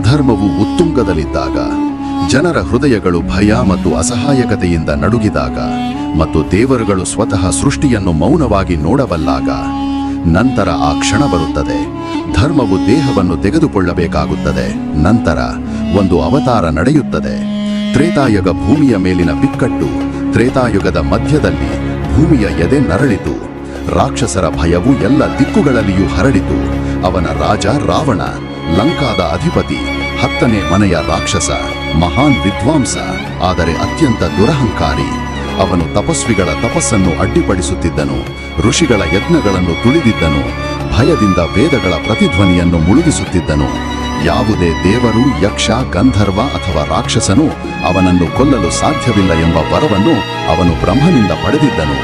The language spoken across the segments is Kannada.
ಅಧರ್ಮವು ಉತ್ತುಂಗದಲ್ಲಿದ್ದಾಗ, ಜನರ ಹೃದಯಗಳು ಭಯ ಮತ್ತು ಅಸಹಾಯಕತೆಯಿಂದ ನಡುಗಿದಾಗ ಮತ್ತು ದೇವರುಗಳು ಸ್ವತಃ ಸೃಷ್ಟಿಯನ್ನು ಮೌನವಾಗಿ ನೋಡಬಲ್ಲಾಗ, ನಂತರ ಆ ಕ್ಷಣ ಬರುತ್ತದೆ. ಧರ್ಮವು ದೇಹವನ್ನು ತೆಗೆದುಕೊಳ್ಳಬೇಕಾಗುತ್ತದೆ. ನಂತರ ಒಂದು ಅವತಾರ ನಡೆಯುತ್ತದೆ. ತ್ರೇತಾಯುಗ ಭೂಮಿಯ ಮೇಲಿನ ಬಿಕ್ಕಟ್ಟು, ತ್ರೇತಾಯುಗದ ಮಧ್ಯದಲ್ಲಿ ಭೂಮಿಯ ಎದೆ ನರಳಿತು. ರಾಕ್ಷಸರ ಭಯವು ಎಲ್ಲ ದಿಕ್ಕುಗಳಲ್ಲಿಯೂ ಹರಡಿತು. ಅವನ ರಾಜ ರಾವಣ. ಲಂಕಾದ ಅಧಿಪತಿ, ಹತ್ತನೇ ಮನೆಯ ರಾಕ್ಷಸ, ಮಹಾನ್ ವಿದ್ವಾಂಸ, ಆದರೆ ಅತ್ಯಂತ ದುರಹಂಕಾರಿ. ಅವನು ತಪಸ್ವಿಗಳ ತಪಸ್ಸನ್ನು ಅಡ್ಡಿಪಡಿಸುತ್ತಿದ್ದನು, ಋಷಿಗಳ ಯಜ್ಞಗಳನ್ನು ತುಳಿದಿದ್ದನು, ಭಯದಿಂದ ವೇದಗಳ ಪ್ರತಿಧ್ವನಿಯನ್ನು ಮುಳುಗಿಸುತ್ತಿದ್ದನು. ಯಾವುದೇ ದೇವರು, ಯಕ್ಷ, ಗಂಧರ್ವ ಅಥವಾ ರಾಕ್ಷಸನು ಅವನನ್ನು ಕೊಲ್ಲಲು ಸಾಧ್ಯವಿಲ್ಲ ಎಂಬ ವರವನ್ನು ಅವನು ಬ್ರಹ್ಮನಿಂದ ಪಡೆದಿದ್ದನು.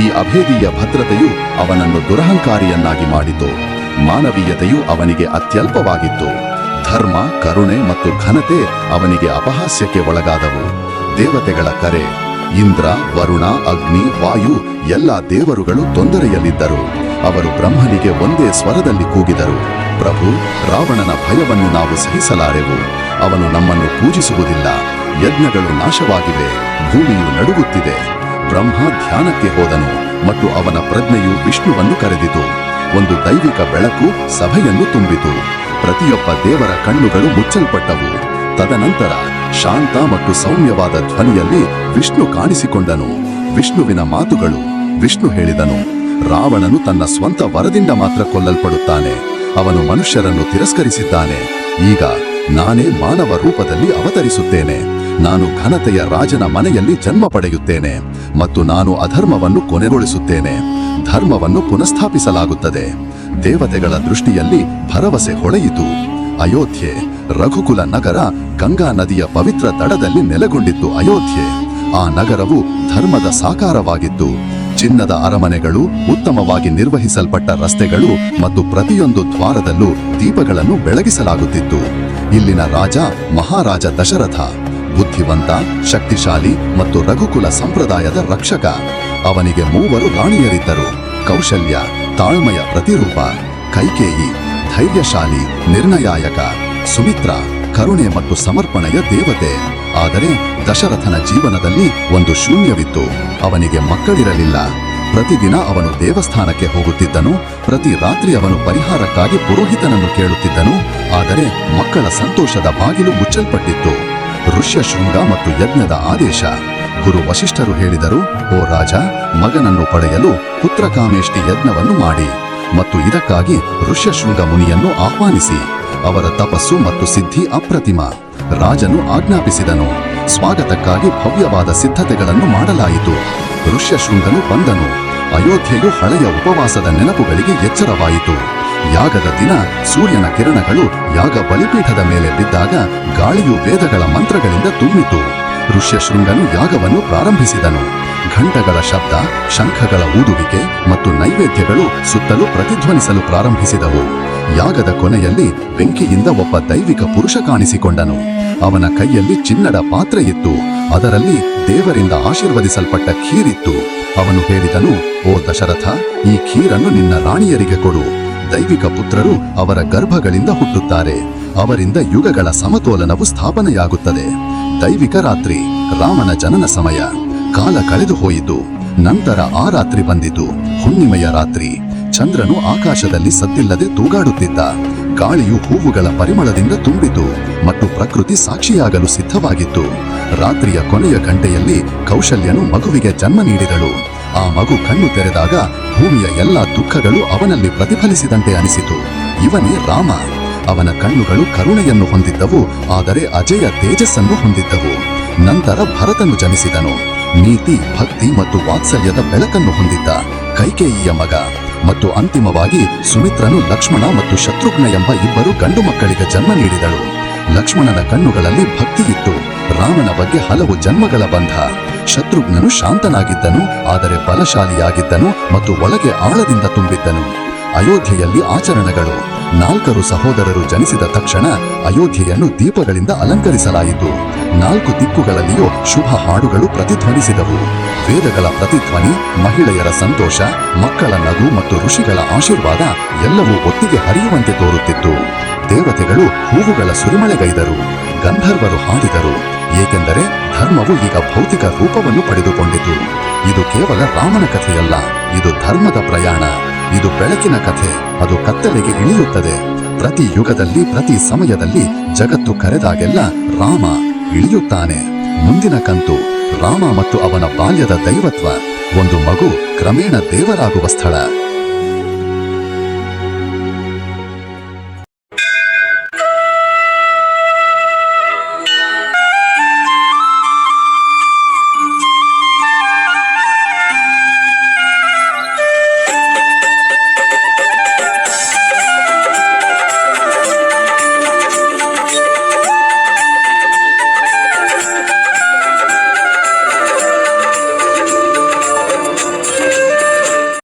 ಈ ಅಭೇದೀಯ ಭದ್ರತೆಯು ಅವನನ್ನು ದುರಹಂಕಾರಿಯನ್ನಾಗಿ ಮಾಡಿತು. ಮಾನವೀಯತೆಯು ಅವನಿಗೆ ಅತ್ಯಲ್ಪವಾಗಿತ್ತು. ಧರ್ಮ, ಕರುಣೆ ಮತ್ತು ಘನತೆ ಅವನಿಗೆ ಅಪಹಾಸ್ಯಕ್ಕೆ ಒಳಗಾದವು. ದೇವತೆಗಳ ಕರೆ, ಇಂದ್ರ, ವರುಣ, ಅಗ್ನಿ, ವಾಯು ಎಲ್ಲ ದೇವರುಗಳು ತೊಂದರೆಯಲ್ಲಿದ್ದರು. ಅವರು ಬ್ರಹ್ಮನಿಗೆ ಒಂದೇ ಸ್ವರದಲ್ಲಿ ಕೂಗಿದರು. ಪ್ರಭು, ರಾವಣನ ಭಯವನ್ನು ನಾವು ಸಹಿಸಲಾರೆವು. ಅವನು ನಮ್ಮನ್ನು ಪೂಜಿಸುವುದಿಲ್ಲ. ಯಜ್ಞಗಳು ನಾಶವಾಗಿವೆ. ಭೂಮಿಯು ನಡುಗುತ್ತಿದೆ. ಬ್ರಹ್ಮ ಧ್ಯಾನಕ್ಕೆ ಹೋದನು. ಮತ್ತು ಅವನ ಪ್ರಜ್ಞೆಯು ವಿಷ್ಣುವನ್ನು ಕರೆದಿತು. ಒಂದು ದೈವಿಕ ಬೆಳಕು ಸಭೆಯನ್ನು ತುಂಬಿತು. ಪ್ರತಿಯೊಬ್ಬ ದೇವರ ಕಣ್ಣುಗಳು ಮುಚ್ಚಲ್ಪಟ್ಟವು. ತದನಂತರ ಶಾಂತ ಮತ್ತು ಸೌಮ್ಯವಾದ ಧ್ವನಿಯಲ್ಲಿ ವಿಷ್ಣು ಕಾಣಿಸಿಕೊಂಡನು. ವಿಷ್ಣುವಿನ ಮಾತುಗಳು ವಿಷ್ಣು ಹೇಳಿದನು. ರಾವಣನು ತನ್ನ ಸ್ವಂತ ವರದಿಂದ ಮಾತ್ರ ಕೊಲ್ಲಲ್ಪಡುತ್ತಾನೆ. ಅವನು ಮನುಷ್ಯರನ್ನು ತಿರಸ್ಕರಿಸಿದ್ದಾನೆ. ಈಗ ನಾನೇ ಮಾನವ ರೂಪದಲ್ಲಿ ಅವತರಿಸುತ್ತೇನೆ. ನಾನು ಘನತೆಯ ರಾಜನ ಮನೆಯಲ್ಲಿ ಜನ್ಮ ಪಡೆಯುತ್ತೇನೆ ಮತ್ತು ನಾನು ಅಧರ್ಮವನ್ನು ಕೊನೆಗೊಳಿಸುತ್ತೇನೆ. ಧರ್ಮವನ್ನು ಪುನಃಸ್ಥಾಪಿಸಲಾಗುತ್ತದೆ. ದೇವತೆಗಳ ದೃಷ್ಟಿಯಲ್ಲಿ ಭರವಸೆ ಹೊಳೆಯಿತು. ಅಯೋಧ್ಯೆ, ರಘುಕುಲ ನಗರ, ಗಂಗಾ ನದಿಯ ಪವಿತ್ರ ದಡದಲ್ಲಿ ನೆಲೆಗೊಂಡಿತ್ತು ಅಯೋಧ್ಯೆ. ಆ ನಗರವು ಧರ್ಮದ ಸಾಕಾರವಾಗಿತ್ತು. ಚಿನ್ನದ ಅರಮನೆಗಳು, ಉತ್ತಮವಾಗಿ ನಿರ್ವಹಿಸಲ್ಪಟ್ಟ ರಸ್ತೆಗಳು ಮತ್ತು ಪ್ರತಿಯೊಂದು ದ್ವಾರದಲ್ಲೂ ದೀಪಗಳನ್ನು ಬೆಳಗಿಸಲಾಗುತ್ತಿತ್ತು. ಇಲ್ಲಿನ ರಾಜ ಮಹಾರಾಜ ದಶರಥ. ಬುದ್ಧಿವಂತ, ಶಕ್ತಿಶಾಲಿ ಮತ್ತು ರಘುಕುಲ ಸಂಪ್ರದಾಯದ ರಕ್ಷಕ. ಅವನಿಗೆ ಮೂವರು ರಾಣಿಯರಿದ್ದರು. ಕೌಶಲ್ಯ, ತಾಳ್ಮೆಯ ಪ್ರತಿರೂಪ, ಕೈಕೇಯಿ, ಧೈರ್ಯಶಾಲಿ, ನಿರ್ಣಯಾಯಕ, ಸುಮಿತ್ರ, ಕರುಣೆ ಮತ್ತು ಸಮರ್ಪಣೆಯ ದೇವತೆ. ಆದರೆ ದಶರಥನ ಜೀವನದಲ್ಲಿ ಒಂದು ಶೂನ್ಯವಿತ್ತು. ಅವನಿಗೆ ಮಕ್ಕಳಿರಲಿಲ್ಲ. ಪ್ರತಿದಿನ ಅವನು ದೇವಸ್ಥಾನಕ್ಕೆ ಹೋಗುತ್ತಿದ್ದನು. ಪ್ರತಿ ರಾತ್ರಿ ಅವನು ಪರಿಹಾರಕ್ಕಾಗಿ ಪುರೋಹಿತನನ್ನು ಕೇಳುತ್ತಿದ್ದನು. ಆದರೆ ಮಕ್ಕಳ ಸಂತೋಷದ ಬಾಗಿಲು ಮುಚ್ಚಲ್ಪಟ್ಟಿತ್ತು. ಋಷ್ಯಶೃಂಗ ಮತ್ತು ಯಜ್ಞದ ಆದೇಶ. ಗುರು ವಶಿಷ್ಠರು ಹೇಳಿದರು, ಓ ರಾಜ, ಮಗನನ್ನು ಪಡೆಯಲು ಪುತ್ರಕಾಮೇಷ್ಟಿ ಯಜ್ಞವನ್ನು ಮಾಡಿ ಮತ್ತು ಇದಕ್ಕಾಗಿ ಋಷ್ಯಶೃಂಗ ಮುನಿಯನ್ನು ಆಹ್ವಾನಿಸಿ. ಅವರ ತಪಸ್ಸು ಮತ್ತು ಸಿದ್ಧಿ ಅಪ್ರತಿಮ. ರಾಜನು ಆಜ್ಞಾಪಿಸಿದನು. ಸ್ವಾಗತಕ್ಕಾಗಿ ಭವ್ಯವಾದ ಸಿದ್ಧತೆಗಳನ್ನು ಮಾಡಲಾಯಿತು. ಋಷ್ಯಶೃಂಗನು ಬಂದನು. ಅಯೋಧ್ಯೆಯು ಹಳೆಯ ಉಪವಾಸದ ನೆನಪುಗಳಿಗೆ ಎಚ್ಚರವಾಯಿತು. ಯಾಗದ ದಿನ ಸೂರ್ಯನ ಕಿರಣಗಳು ಯಾಗ ಬಲಿಪೀಠದ ಮೇಲೆ ಬಿದ್ದಾಗ ಗಾಳಿಯು ವೇದಗಳ ಮಂತ್ರಗಳಿಂದ ತುಂಬಿತು. ಋಷ್ಯಶೃಂಗನು ಯಾಗವನ್ನು ಪ್ರಾರಂಭಿಸಿದನು. ಘಂಟಗಳ ಶಬ್ದ, ಶಂಖಗಳ ಊದುವಿಕೆ ಮತ್ತು ನೈವೇದ್ಯಗಳು ಸುತ್ತಲೂ ಪ್ರತಿಧ್ವನಿಸಲು ಪ್ರಾರಂಭಿಸಿದವು. ಯಾಗದ ಕೊನೆಯಲ್ಲಿ ಬೆಂಕಿಯಿಂದ ಒಬ್ಬ ದೈವಿಕ ಪುರುಷ ಕಾಣಿಸಿಕೊಂಡನು. ಅವನ ಕೈಯಲ್ಲಿ ಚಿನ್ನದ ಪಾತ್ರೆ ಇತ್ತು. ಅದರಲ್ಲಿ ದೇವರಿಂದ ಆಶೀರ್ವದಿಸಲ್ಪಟ್ಟ ಖೀರಿತ್ತು. ಅವನು ಹೇಳಿದನು, ಓ ದಶರಥ, ಈ ಖೀರನ್ನು ನಿನ್ನ ರಾಣಿಯರಿಗೆ ಕೊಡು. ದೈವಿಕ ಪುತ್ರರು ಅವರ ಗರ್ಭಗಳಿಂದ ಹುಟ್ಟುತ್ತಾರೆ. ಅವರಿಂದ ಯುಗಗಳ ಸಮತೋಲನವು ಸ್ಥಾಪನೆಯಾಗುತ್ತದೆ. ದೈವಿಕ ರಾತ್ರಿ, ರಾಮನ ಜನನ ಸಮಯ. ಕಾಲ ಕಳೆದು ಹೋಯಿತು. ನಂತರ ಆ ರಾತ್ರಿ ಬಂದಿತು. ಹುಣ್ಣಿಮೆಯ ರಾತ್ರಿ. ಚಂದ್ರನು ಆಕಾಶದಲ್ಲಿ ಸದ್ದಿಲ್ಲದೆ ತೂಗಾಡುತ್ತಿದ್ದ. ಗಾಳಿಯು ಹೂವುಗಳ ಪರಿಮಳದಿಂದ ತುಂಬಿತು. ಮತ್ತು ಪ್ರಕೃತಿ ಸಾಕ್ಷಿಯಾಗಲು ಸಿದ್ಧವಾಗಿತ್ತು. ರಾತ್ರಿಯ ಕೊನೆಯ ಗಂಟೆಯಲ್ಲಿ ಕೌಶಲ್ಯನು ಮಗುವಿಗೆ ಜನ್ಮ ನೀಡಿದಳು. ಆ ಮಗು ಕಣ್ಣು ತೆರೆದಾಗ ಭೂಮಿಯ ಎಲ್ಲ ದುಃಖಗಳು ಅವನಲ್ಲಿ ಪ್ರತಿಫಲಿಸಿದಂತೆ ಅನಿಸಿತು. ಇವನೇ ರಾಮ. ಅವನ ಕಣ್ಣುಗಳು ಕರುಣೆಯನ್ನು ಹೊಂದಿದ್ದವು, ಆದರೆ ಅಜಯ ತೇಜಸ್ಸನ್ನು ಹೊಂದಿದ್ದವು. ನಂತರ ಭರತನು ಜನಿಸಿದನು. ನೀತಿ, ಭಕ್ತಿ ಮತ್ತು ವಾತ್ಸಲ್ಯದ ಬೆಳಕನ್ನು ಹೊಂದಿದ್ದ ಕೈಕೇಯಿಯ ಮಗ. ಮತ್ತು ಅಂತಿಮವಾಗಿ ಸುಮಿತ್ರನು ಲಕ್ಷ್ಮಣ ಮತ್ತು ಶತ್ರುಘ್ನ ಎಂಬ ಇಬ್ಬರು ಗಂಡು ಮಕ್ಕಳಿಗೆ ಜನ್ಮ ನೀಡಿದಳು. ಲಕ್ಷ್ಮಣನ ಕಣ್ಣುಗಳಲ್ಲಿ ಭಕ್ತಿ ಇತ್ತು ರಾಮನ ಬಗ್ಗೆ ಹಲವು ಜನ್ಮಗಳ ಬಂಧ. ಶತ್ರುಘ್ನನು ಶಾಂತನಾಗಿದ್ದನು, ಆದರೆ ಬಲಶಾಲಿಯಾಗಿದ್ದನು ಮತ್ತು ಒಳಗೆ ಆಳದಿಂದ ತುಂಬಿದ್ದನು. ಅಯೋಧ್ಯೆಯಲ್ಲಿ ಆಚರಣೆಗಳು. ನಾಲ್ಕರು ಸಹೋದರರು ಜನಿಸಿದ ತಕ್ಷಣ ಅಯೋಧ್ಯೆಯನ್ನು ದೀಪಗಳಿಂದ ಅಲಂಕರಿಸಲಾಯಿತು. ನಾಲ್ಕು ದಿಕ್ಕುಗಳಲ್ಲಿಯೂ ಶುಭ ಹಾಡುಗಳು ಪ್ರತಿಧ್ವನಿಸಿದವು. ವೇದಗಳ ಪ್ರತಿಧ್ವನಿ, ಮಹಿಳೆಯರ ಸಂತೋಷ, ಮಕ್ಕಳ ನಗು ಮತ್ತು ಋಷಿಗಳ ಆಶೀರ್ವಾದ ಎಲ್ಲವೂ ಒಟ್ಟಿಗೆ ಹರಿಯುವಂತೆ ತೋರುತ್ತಿತ್ತು. ದೇವತೆಗಳು ಹೂವುಗಳ ಸುರಿಮಳೆಗೈದರು. ಗಂಧರ್ವರು ಹಾಡಿದರು. ಏಕೆಂದರೆ ಧರ್ಮವು ಈಗ ಭೌತಿಕ ರೂಪವನ್ನು ಪಡೆದುಕೊಂಡಿತು. ಇದು ಕೇವಲ ರಾಮನ ಕಥೆಯಲ್ಲ, ಇದು ಧರ್ಮದ ಪ್ರಯಾಣ. ಇದು ಬೆಳಕಿನ ಕಥೆ, ಅದು ಕತ್ತಲೆಗೆ ಇಳಿಯುತ್ತದೆ. ಪ್ರತಿ ಯುಗದಲ್ಲಿ, ಪ್ರತಿ ಸಮಯದಲ್ಲಿ ಜಗತ್ತು ಕರೆದಾಗೆಲ್ಲ ರಾಮ ಇಳಿಯುತ್ತಾನೆ. ಮುಂದಿನ ಕಂತು, ರಾಮ ಮತ್ತು ಅವನ ಬಾಲ್ಯದ ದೈವತ್ವ, ಒಂದು ಮಗು ಕ್ರಮೇಣ ದೇವರಾಗುವ ಸ್ಥಳ.